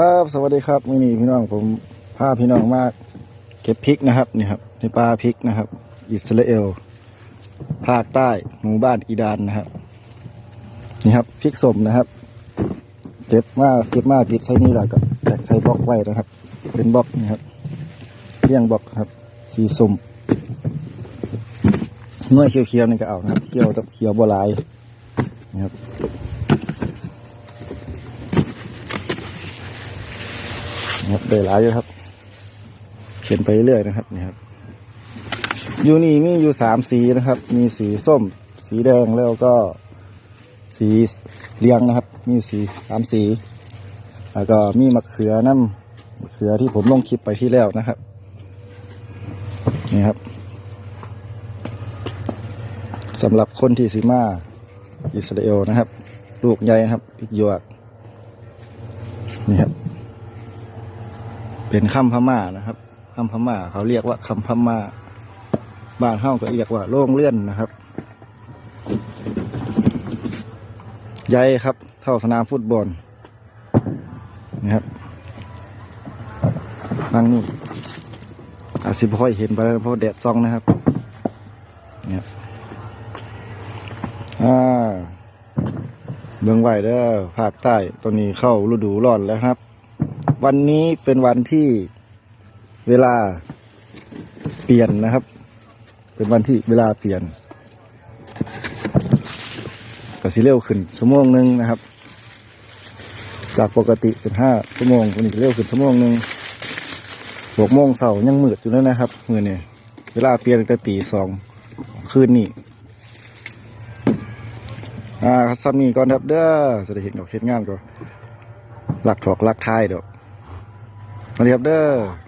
ครับสวัสดีครับมื่อนี้พี่น้องผมพาพี่น้องมาเก็บพริกนะครับนี่ครับในป่าพริกนะครับ อิสราเอลภาคใต้หมู่บ้านอีดานนะครับ นี่ครับพริกสมนะครับเก็บมาเก็บมาปิดใส่นี่แหละก็แตกใส่บล็อกไว้นะครับ เป็นบล็อกนะครับเรียงบล็อกครับ สีสมเมื่อเขียวๆนี่ก็เอานะครับเขียวต่เขียวบัวลายนะครับ นะ ครับได้หลายอยู่ครับ เขียนไปเรื่อยนะครับนี่ครับอยู่นี่มีอยู่สามสีนะครับ มีสีส้ม สีแดงแล้วก็สีเหลียงนะครับ มีสีสามสี แล้วก็มีมะเขือน้ำมะเขือที่ผมลงคลิปไปที่แล้วนะครับ นี่ครับสำหรับคนที่สีมาอิสราเอลนะครับ ลูกใหญ่นะครับพริกหยวกนี่ครับ เป็นคำพม่านะครับคำพม่า เขาเรียกว่าคำพม่า บ้านเฮ้าก็เรียกว่าโล่งเลื่อนนะครับใหญ่ครับ เท่าสนามฟุตบอลนะครับฟังนู่นอาจสิบค่อยเห็นไปแล้วเพราะแดดซองนะครับเนี่ยอ่าเบื้องไหวเด้อภาคใต้ตอนนี้เข้าฤดูร้อนแล้วครับ วันนี้เป็นวันที่เวลาเปลี่ยนนะครับ เป็นวันที่เวลาเปลี่ยนก็สิเร็วขึ้นชั่วโมงหนึ่งนะครับ จากปกติเป็นห้าชั่วโมงวันนี้เร็วขึ้นชั่วโมงหนึ่งหกโมงเสาร์ยังมืดอยู่เลยนะครับมือเนี่ยเวลาเปลี่ยนตั้งแต่ตีสองคืนนี้อ่าซัมมี่ก่อนครับเด้อจะได้เห็นดอกเห็นงานก่อนหลักถอกหลักท้ายดอก เรียบเด้อ